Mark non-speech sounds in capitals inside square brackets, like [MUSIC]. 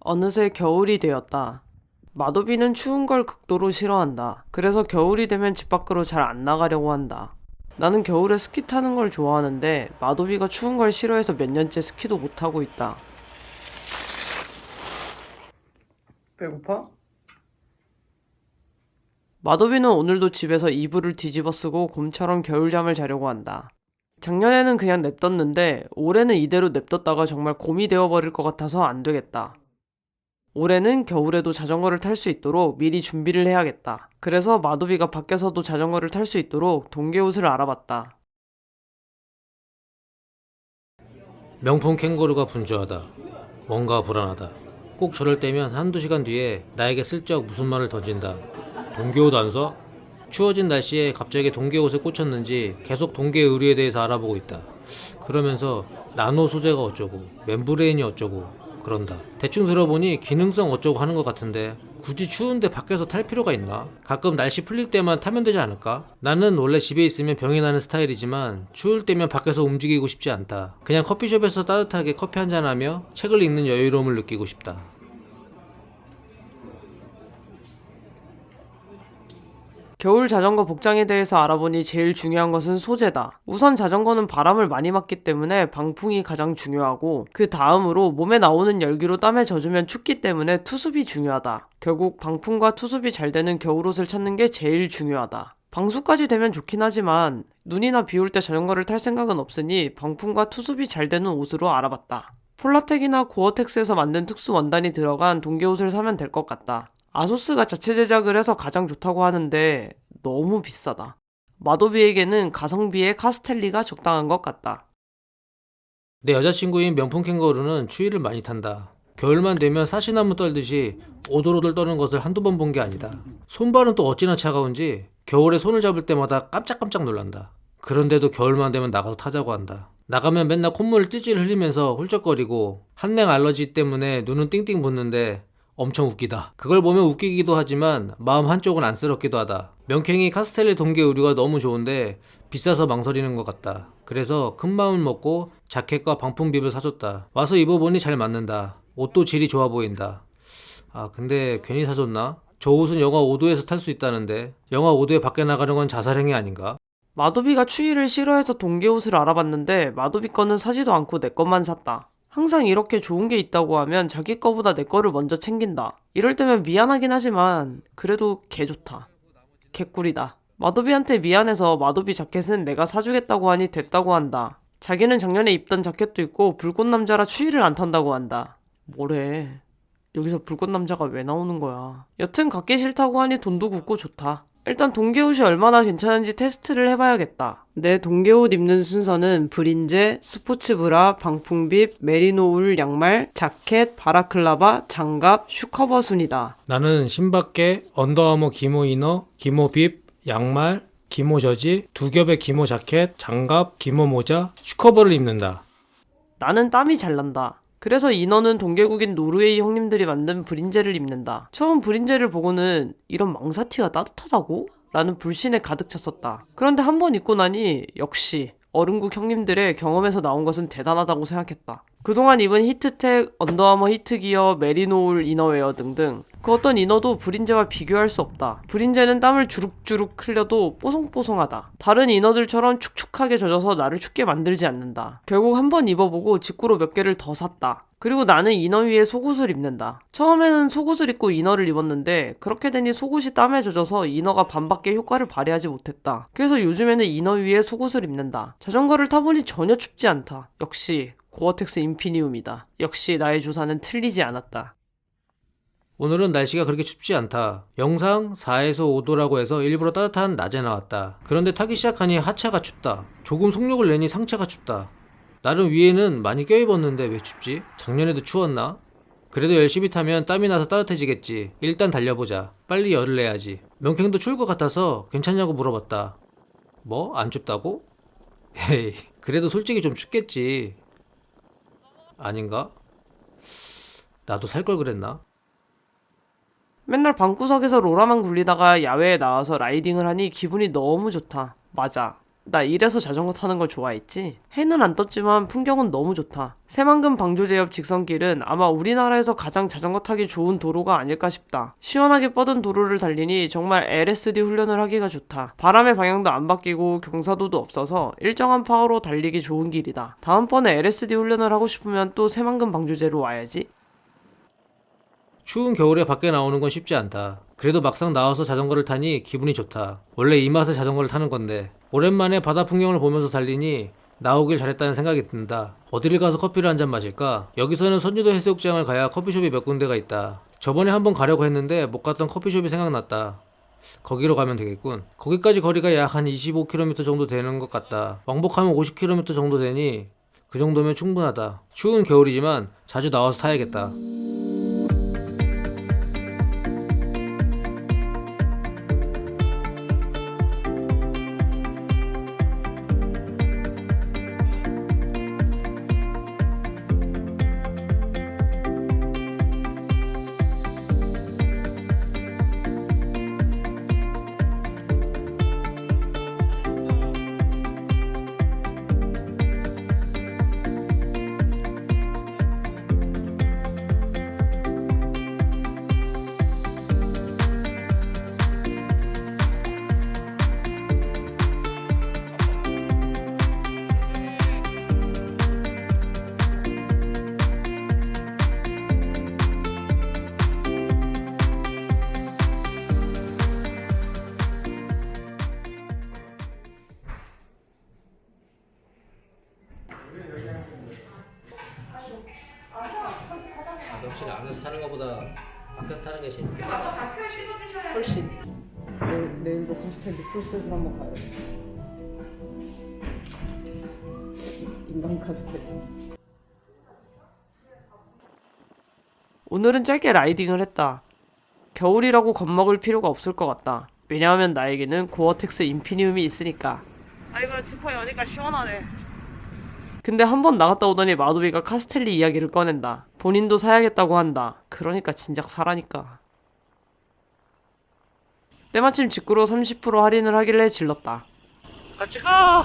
어느새 겨울이 되었다. 마도비는 추운 걸 극도로 싫어한다. 그래서 겨울이 되면 집 밖으로 잘 안 나가려고 한다. 나는 겨울에 스키 타는 걸 좋아하는데 마도비가 추운 걸 싫어해서 몇 년째 스키도 못 하고 있다. 배고파? 마도비는 오늘도 집에서 이불을 뒤집어 쓰고 곰처럼 겨울잠을 자려고 한다. 작년에는 그냥 냅뒀는데 올해는 이대로 냅뒀다가 정말 곰이 되어버릴 것 같아서 안 되겠다. 올해는 겨울에도 자전거를 탈 수 있도록 미리 준비를 해야겠다. 그래서 마도비가 밖에서도 자전거를 탈 수 있도록 동계 옷을 알아봤다. 명품 캥거루가 분주하다. 뭔가 불안하다. 꼭 저럴 때면 한두 시간 뒤에 나에게 슬쩍 무슨 말을 던진다. 동계옷 안 써? 추워진 날씨에 갑자기 동계옷에 꽂혔는지 계속 동계 의류에 대해서 알아보고 있다. 그러면서 나노 소재가 어쩌고, 멤브레인이 어쩌고 그런다. 대충 들어보니 기능성 어쩌고 하는 것 같은데 굳이 추운데 밖에서 탈 필요가 있나? 가끔 날씨 풀릴 때만 타면 되지 않을까? 나는 원래 집에 있으면 병이 나는 스타일이지만 추울 때면 밖에서 움직이고 싶지 않다. 그냥 커피숍에서 따뜻하게 커피 한잔 하며 책을 읽는 여유로움을 느끼고 싶다. 겨울 자전거 복장에 대해서 알아보니 제일 중요한 것은 소재다. 우선 자전거는 바람을 많이 맞기 때문에 방풍이 가장 중요하고 그 다음으로 몸에 나오는 열기로 땀에 젖으면 춥기 때문에 투습이 중요하다. 결국 방풍과 투습이 잘 되는 겨울옷을 찾는 게 제일 중요하다. 방수까지 되면 좋긴 하지만 눈이나 비 올 때 자전거를 탈 생각은 없으니 방풍과 투습이 잘 되는 옷으로 알아봤다. 폴라텍이나 고어텍스에서 만든 특수 원단이 들어간 동계 옷을 사면 될 것 같다. 아소스가 자체 제작을 해서 가장 좋다고 하는데 너무 비싸다. 마도비에게는 가성비의 카스텔리가 적당한 것 같다. 내 여자친구인 명품 캥거루는 추위를 많이 탄다. 겨울만 되면 사시나무 떨듯이 오돌오돌 떠는 것을 한두 번 본 게 아니다. 손발은 또 어찌나 차가운지 겨울에 손을 잡을 때마다 깜짝깜짝 놀란다. 그런데도 겨울만 되면 나가서 타자고 한다. 나가면 맨날 콧물을 찔찔 흘리면서 훌쩍거리고 한랭 알러지 때문에 눈은 띵띵 붓는데 엄청 웃기다. 그걸 보면 웃기기도 하지만 마음 한쪽은 안쓰럽기도 하다. 명캥이 카스텔리 동계 의류가 너무 좋은데 비싸서 망설이는 것 같다. 그래서 큰 마음을 먹고 자켓과 방풍 빕을 사줬다. 와서 입어보니 잘 맞는다. 옷도 질이 좋아 보인다. 아 근데 괜히 사줬나? 저 옷은 영하 5도에서 탈 수 있다는데 영하 5도에 밖에 나가는 건 자살행위 아닌가? 마도비가 추위를 싫어해서 동계 옷을 알아봤는데 마도비 거는 사지도 않고 내 것만 샀다. 항상 이렇게 좋은 게 있다고 하면 자기 거보다 내 거를 먼저 챙긴다. 이럴 때면 미안하긴 하지만 그래도 개 좋다. 개꿀이다. 마도비한테 미안해서 마도비 자켓은 내가 사주겠다고 하니 됐다고 한다. 자기는 작년에 입던 자켓도 있고 불꽃 남자라 추위를 안 탄다고 한다. 뭐래? 여기서 불꽃 남자가 왜 나오는 거야? 여튼 갖기 싫다고 하니 돈도 굳고 좋다. 일단 동계옷이 얼마나 괜찮은지 테스트를 해봐야겠다. 내 동계옷 입는 순서는 브린제, 스포츠브라, 방풍빕, 메리노 울 양말, 자켓, 바라클라바, 장갑, 슈커버 순이다. 나는 신밖에 언더아머 기모 이너, 기모 빕, 양말, 기모 저지, 두 겹의 기모 자켓, 장갑, 기모 모자, 슈커버를 입는다. 나는 땀이 잘 난다. 그래서 인어는 동계국인 노르웨이 형님들이 만든 브린제를 입는다. 처음 브린제를 보고는 이런 망사티가 따뜻하다고? 라는 불신에 가득 찼었다. 그런데 한 번 입고 나니 역시 어른국 형님들의 경험에서 나온 것은 대단하다고 생각했다. 그동안 입은 히트텍, 언더아머 히트기어, 메리노울 이너웨어 등등 그 어떤 이너도 브린제와 비교할 수 없다. 브린제는 땀을 주룩주룩 흘려도 뽀송뽀송하다. 다른 이너들처럼 축축하게 젖어서 나를 춥게 만들지 않는다. 결국 한 번 입어보고 직구로 몇 개를 더 샀다. 그리고 나는 이너 위에 속옷을 입는다. 처음에는 속옷을 입고 이너를 입었는데 그렇게 되니 속옷이 땀에 젖어서 이너가 반밖에 효과를 발휘하지 못했다. 그래서 요즘에는 이너 위에 속옷을 입는다. 자전거를 타보니 전혀 춥지 않다. 역시 고어텍스 인피니움이다. 역시 나의 조사는 틀리지 않았다. 오늘은 날씨가 그렇게 춥지 않다. 영상 4에서 5도라고 해서 일부러 따뜻한 낮에 나왔다. 그런데 타기 시작하니 하체가 춥다. 조금 속력을 내니 상체가 춥다. 나름 위에는 많이 껴입었는데 왜 춥지? 작년에도 추웠나? 그래도 열심히 타면 땀이 나서 따뜻해지겠지. 일단 달려보자. 빨리 열을 내야지. 명캥도 추울 것 같아서 괜찮냐고 물어봤다. 뭐? 안 춥다고? [LAUGHS] 에이, 그래도 솔직히 좀 춥겠지. 아닌가? 나도 살 걸 그랬나? 맨날 방구석에서 로라만 굴리다가 야외에 나와서 라이딩을 하니 기분이 너무 좋다. 맞아. 나 이래서 자전거 타는 걸 좋아했지. 해는 안 떴지만 풍경은 너무 좋다. 새만금 방조제 옆 직선길은 아마 우리나라에서 가장 자전거 타기 좋은 도로가 아닐까 싶다. 시원하게 뻗은 도로를 달리니 정말 LSD 훈련을 하기가 좋다. 바람의 방향도 안 바뀌고 경사도도 없어서 일정한 파워로 달리기 좋은 길이다. 다음번에 LSD 훈련을 하고 싶으면 또 새만금 방조제로 와야지. 추운 겨울에 밖에 나오는 건 쉽지 않다. 그래도 막상 나와서 자전거를 타니 기분이 좋다. 원래 이 맛에 자전거를 타는 건데 오랜만에 바다 풍경을 보면서 달리니 나오길 잘했다는 생각이 든다. 어디를 가서 커피를 한 잔 마실까? 여기서는 선주도 해수욕장을 가야 커피숍이 몇 군데가 있다. 저번에 한번 가려고 했는데 못 갔던 커피숍이 생각났다. 거기로 가면 되겠군. 거기까지 거리가 약 한 25km 정도 되는 것 같다. 왕복하면 50km 정도 되니 그 정도면 충분하다. 추운 겨울이지만 자주 나와서 타야겠다. 역시 안에서 타는 것보다 밖에서 타는 게 재밌겠다. 훨씬. 내일, 내일도 카스텔 리플셋을 한번 가요. 인간 카스텔. 오늘은 짧게 라이딩을 했다. 겨울이라고 겁먹을 필요가 없을 것 같다. 왜냐하면 나에게는 고어텍스 인피니움이 있으니까. 아이고 지퍼 여니까 시원하네. 근데 한 번 나갔다 오더니 마도비가 카스텔리 이야기를 꺼낸다. 본인도 사야겠다고 한다. 그러니까 진작 사라니까. 때마침 직구로 30% 할인을 하길래 질렀다. 같이 가!